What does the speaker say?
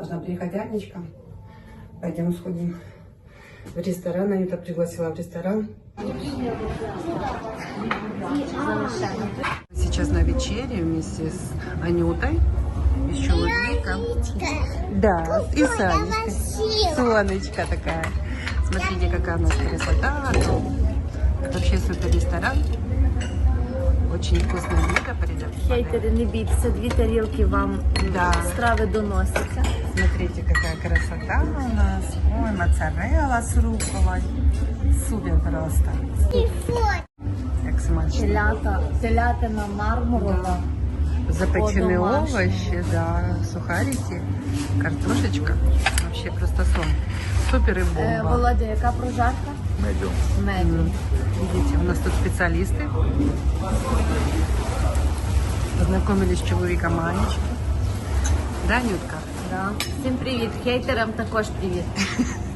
Должна приехать Анечка. Пойдем сходим в ресторан. Анюта пригласила в ресторан. Сейчас на вечере вместе с Анютой. Еще вот Вика. Да, и Санечка. Сонечка такая. Смотрите, какая у нас красота. Вообще супер ресторан. Очень придет. Хейтери, не бійтеся, дві тарілки вам Да. страви доносяться. Смотрите, какая красота у нас. Ой, моцарелла с рукколой. Супер просто. Как смачно. Телята, телятина мармурова. Запеченные По-домашнему. овощи, да, сухарики, картошечка. Вообще просто сон. Супер и Е, бомба. Володя, яка прожарка? Медіум. Медіум. Видите, у нас тут специалисты. Познакомились з чоловіком Анечки. Да, Нютка? Да. Всім привіт. Хейтерам також привіт.